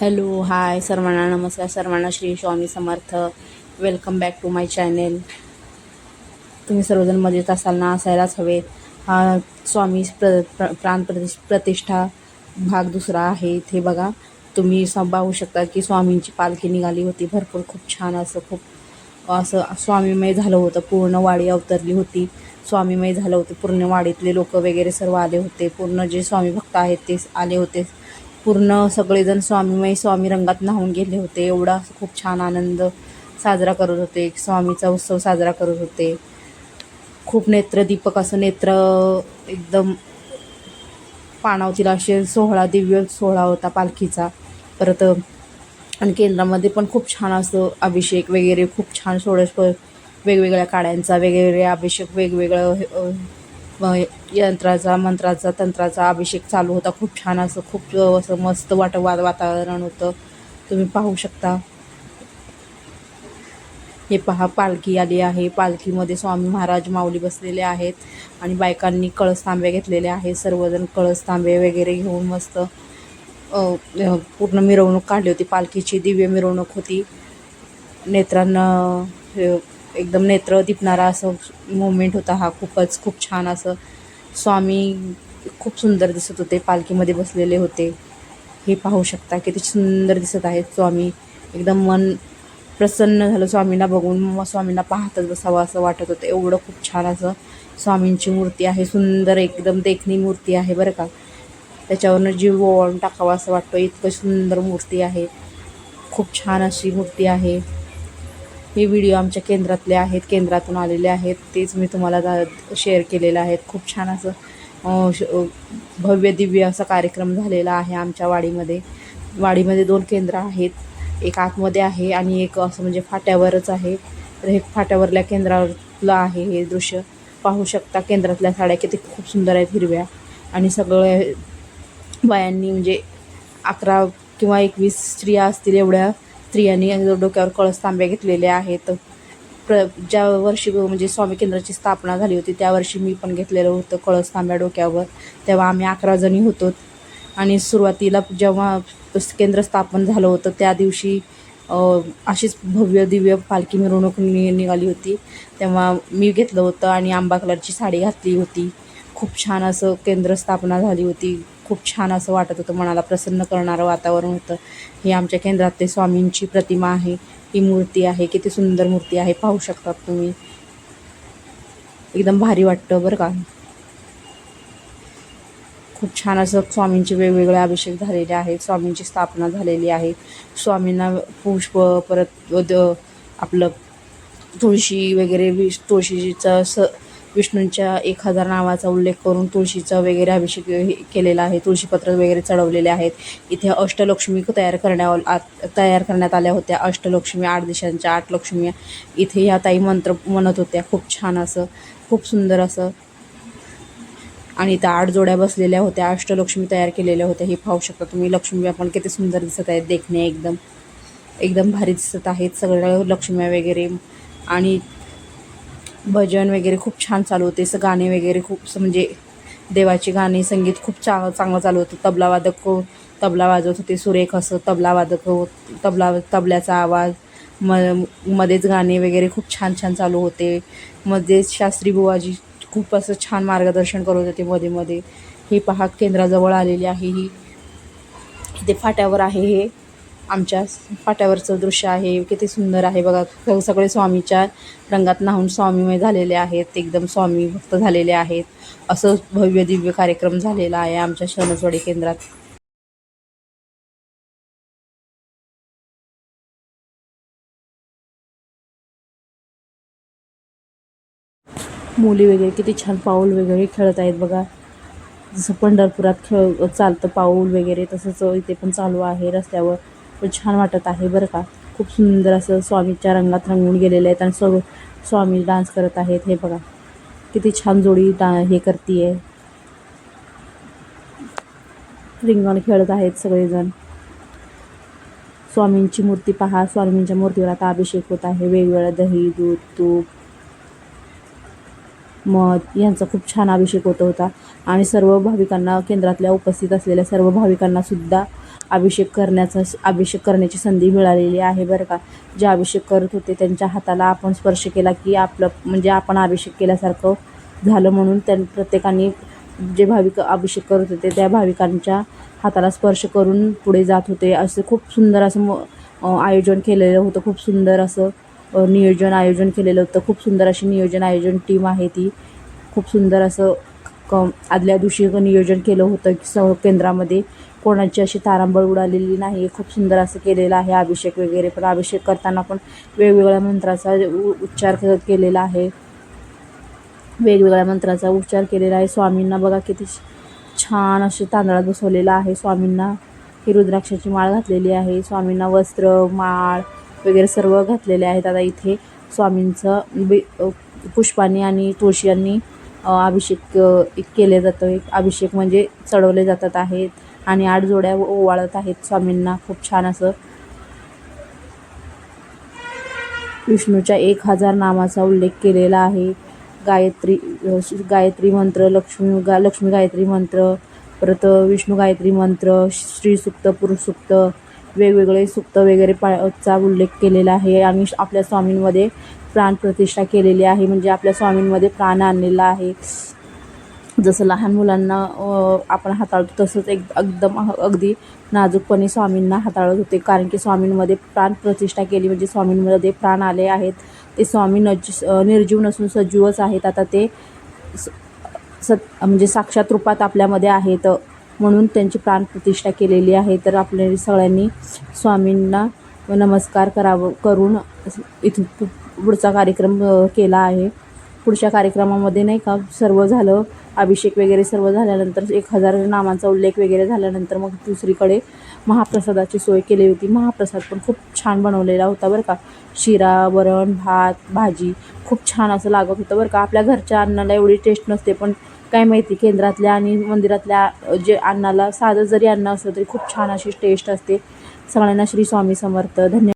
Hello hi सर्वांना नमस्कार सर्वांना Shri Swami Samarth. Welcome back to my channel तुम्ही सर्वजण मजेत असाल ना असायलाच हवेत. हा स्वामी प्र प्र प्राण प्रतिष्ठ प्रतिष्ठा भाग दुसरा आहे इथे बघा. तुम्ही पाहू शकता की स्वामींची पालखी निघाली होती. भरपूर खूप छान असं खूप असं स्वामीमय झालं होतं. पूर्ण वाडी अवतरली होती. स्वामीमय झालं होतं. पूर्ण वाडीतले लोक वगैरे सर्व आले होते. पूर्ण जे स्वामी भक्त आहेत ते आले होते. पूर्ण सगळेजण स्वामीमय स्वामी रंगात न्हावून गेले होते. एवढा खूप छान आनंद साजरा करत होते. स्वामीचा उत्सव साजरा करत होते. खूप नेत्रदीपक असं नेत्र एकदम पाणावतील असे सोहळा दिव्य सोहळा होता पालखीचा. परत आणि केंद्रामध्ये पण खूप छान असं अभिषेक वगैरे खूप छान षोडश वेगवेगळ्या काड्यांचा वेगवेगळे अभिषेक वेगवेगळं हे, यंत्राचा मंत्राचा तंत्राचा अभिषेक चालू होता. खूप छान असं खूप असं मस्त वाट वा वातावरण होतं. तुम्ही पाहू शकता. हे पहा पालखी आली आहे. पालखीमध्ये स्वामी महाराज माऊली बसलेले आहेत आणि बायकांनी कळस तांबे घेतलेले आहेत. सर्वजण कळस तांबे वगैरे घेऊन मस्त पूर्ण मिरवणूक काढली होती. पालखीची दिव्य मिरवणूक होती. नेत्रांना हे, एकदम नेत्र दिपणारा असं मोमेंट होता हा खूपच खूप छान असं. स्वामी खूप सुंदर दिसत होते पालखीमध्ये बसलेले होते. हे पाहू शकता किती सुंदर दिसत आहेत स्वामी. एकदम मन प्रसन्न झालं स्वामींना बघून. मग स्वामींना पाहतच बसावं असं वाटत होतं. एवढं खूप छान असं स्वामींची मूर्ती आहे. सुंदर एकदम देखणी मूर्ती आहे बरं का. त्याच्यावरनं जीव ओवाळून टाकावा असं वाटतं. इतकं सुंदर मूर्ती आहे. खूप छान अशी मूर्ती आहे. हे व्हिडिओ आमच्या केंद्रातले आहेत केंद्रातून आलेले आहेत. तेच मी तुम्हाला शेअर केलेलं आहेत खूप छान असं श- भव्य दिव्य असा कार्यक्रम झालेला आहे आमच्या वाडीमध्ये. वाडीमध्ये दोन केंद्र आहेत. एक आतमध्ये आहे आणि एक असं म्हणजे फाट्यावरच आहे. तर हे फाट्यावरल्या केंद्रातलं आहे हे दृश्य. पाहू शकता केंद्रातल्या साड्या किती खूप सुंदर आहेत हिरव्या. आणि सगळं बायांनी म्हणजे अकरा किंवा एकवीस स्त्रिया असतील एवढ्या स्त्रियांनी डोक्यावर कळस तांब्या आहेत. प्र ज्या वर्षी म्हणजे स्वामी केंद्राची स्थापना झाली होती त्या वर्षी मी पण घेतलेलं होतं कळस तांब्या डोक्यावर. तेव्हा आम्ही अकरा जणी होतो. आणि सुरुवातीला जेव्हा केंद्र स्थापन झालं होतं त्या दिवशी अशीच भव्य दिव्य पालखी मिरवणूक नि निघाली होती. तेव्हा मी घेतलं होतं आणि आंबा कलरची साडी घातली होती. खूप छान असं केंद्र स्थापना झाली होती. खूप छान असं वाटत होतं. मनाला प्रसन्न करणारं वातावरण होतं. ही आमच्या केंद्रातले स्वामींची प्रतिमा आहे. ही मूर्ती आहे. किती सुंदर मूर्ती आहे. पाहू शकतात तुम्ही. एकदम भारी वाटतं बरं का. खूप छान असं स्वामींचे वेगवेगळे अभिषेक झालेले आहेत. स्वामींची स्थापना झालेली आहे. स्वामींना पुष्प परत द आपलं तुळशी वगैरे विष तुळशीचा स विष्णूंच्या एक हजार नावाचा उल्लेख करून तुळशीचा वगैरे अभिषेक हे केलेला आहे तुळशीपत्र वगैरे चढवलेले आहेत. इथे अष्टलक्ष्मी तयार करण्या तयार करण्यात आल्या होत्या. अष्टलक्ष्मी आठ दिशांच्या आठ लक्ष्मी. इथे ह्या ताई मंत्र म्हणत होत्या. खूप छान असं खूप सुंदर असं. आणि त्या आठ जोड्या बसलेल्या होत्या. अष्टलक्ष्मी तयार केलेल्या होत्या. हे पाहू शकता तुम्ही. लक्ष्मी पण किती सुंदर दिसत आहेत. देखणे एकदम एकदम भारी दिसत आहेत. सगळ्या लक्ष्म्या वगैरे. आणि भजन वगैरे खूप छान चालू होते. असं गाणे वगैरे खूप म्हणजे देवाची गाणी संगीत खूप चा चांगलं चालू होतं. तबलावादक हो, तबला वाजवत होते सुरेख असं तबलावादक हो, तबला तबल्याचा आवाज. म मध्येच गाणे वगैरे खूप छान छान चालू होते. मध्येच शास्त्री बुवाजी खूप असं छान मार्गदर्शन करत होते मध्ये मध्ये. ही पहा केंद्राजवळ आलेली आहे ही. इथे फाट्यावर आहे हे. आमच्या फाट्यावरचं दृश्य आहे. किती सुंदर आहे बघा. सगळे स्वामीच्या रंगात नाहून स्वामीमय झालेले आहेत. एकदम स्वामी भक्त झालेले आहेत. असं भव्य दिव्य कार्यक्रम झालेला आहे आमच्या शनसवाडी केंद्रात. मुली वगैरे किती छान पाऊल वगैरे खेळत आहेत बघा. जसं पंढरपुरात खेळ चालतं पाऊल वगैरे तसंच इथे पण चालू आहे रस्त्यावर. छान वाटत आहे बरं का. खूप सुंदर असं स्वामीच्या रंगात रंगून गेलेले आहेत आणि सर्व स्वामी डान्स करत आहेत. हे बघा. किती छान जोडी डा हे करते रिंगण खेळत आहेत सगळेजण. स्वामींची मूर्ती पहा. स्वामींच्या मूर्तीवर आता अभिषेक होत आहे. वेगवेगळ्या दही दूध तूप मध यांचा खूप छान अभिषेक होत होता. आणि सर्व भाविकांना केंद्रातल्या उपस्थित असलेल्या सर्व भाविकांना सुद्धा अभिषेक करण्याचा अभिषेक करण्याची संधी मिळालेली आहे बरं का. जे अभिषेक करत होते त्यांच्या हाताला आपण स्पर्श केला की आपलं म्हणजे आपण अभिषेक केल्यासारखं झालं म्हणून त्यां प्रत्येकाने जे भाविक अभिषेक करत होते त्या भाविकांच्या हाताला स्पर्श करून पुढे जात होते. असं खूप सुंदर असं म आयोजन केलेलं होतं. खूप सुंदर असं नियोजन आयोजन केलेलं होतं. खूप सुंदर अशी नियोजन आयोजन टीम आहे ती. खूप सुंदर असं क आदल्या दिवशी नियोजन केलं होतं स केंद्रामध्ये. कोणाची अशी तारांबळ उडालेली नाही. खूप सुंदर असं केलेलं आहे अभिषेक वगैरे. पण अभिषेक करताना पण वेगवेगळ्या मंत्राचा उ उच्चार केलेला आहे. वेगवेगळ्या मंत्राचा उच्चार केलेला आहे. स्वामींना बघा किती छान असे तांदळात बसवलेलं आहे. स्वामींना ही रुद्राक्षाची माळ घातलेली आहे. स्वामींना वस्त्र माळ वगैरे सर्व घातलेले आहेत. आता इथे स्वामींचं बे पुष्पांनी आणि तुळशी यांनी अभिषेक केले जातो. एक अभिषेक म्हणजे चढवले जातात आहेत. आणि आठ जोड्या ओवाळत आहेत स्वामींना. खूप छान असं. विष्णूच्या एक हजार नामाचा उल्लेख केलेला आहे. गायत्री गायत्री मंत्र लक्ष्मी गा लक्ष्मी गायत्री मंत्र परत विष्णू गायत्री मंत्र श्री सुक्त पुरुष सुक्त वेगवेगळे सुक्त वगैरे पाचा उल्लेख केलेला आहे. आणि आपल्या स्वामींमध्ये प्राणप्रतिष्ठा केलेली आहे. म्हणजे आपल्या स्वामींमध्ये प्राण आणलेला आहे. जसं लहान मुलांना आपण हाताळतो तसंच एक एकदम अगदी नाजूकपणे स्वामींना हाताळत होते. कारण की स्वामींमध्ये प्राण प्रतिष्ठा केली म्हणजे स्वामींमध्ये प्राण आले आहेत. ते स्वामी नज निर्जीव नसून सजीवच आहेत. आता ते सत म्हणजे साक्षात रूपात आपल्यामध्ये आहेत. म्हणून त्यांची प्राण प्रतिष्ठा केलेली आहे. तर आपल्या सगळ्यांनी स्वामींना नमस्कार करावं करून इथून पुढचा कार्यक्रम केला आहे. पुढच्या कार्यक्रमामध्ये नाही का सर्व झालं अभिषेक वगैरे सर्व झाल्यानंतर एक हजार नामांचा उल्लेख वगैरे झाल्यानंतर मग दुसरीकडे महाप्रसादाची सोय केली होती. महाप्रसाद पण खूप छान बनवलेला होता बरं का. शिरा वरण भात भाजी खूप छान असं लागत होतं बरं का. आपल्या घरच्या अन्नाला एवढी टेस्ट नसते पण काय माहिती केंद्रातल्या आणि मंदिरातल्या जे अन्नाला साधं जरी अन्न असलं तरी खूप छान अशी टेस्ट असते. सगळ्यांना श्री स्वामी समर्थ. धन्यवाद.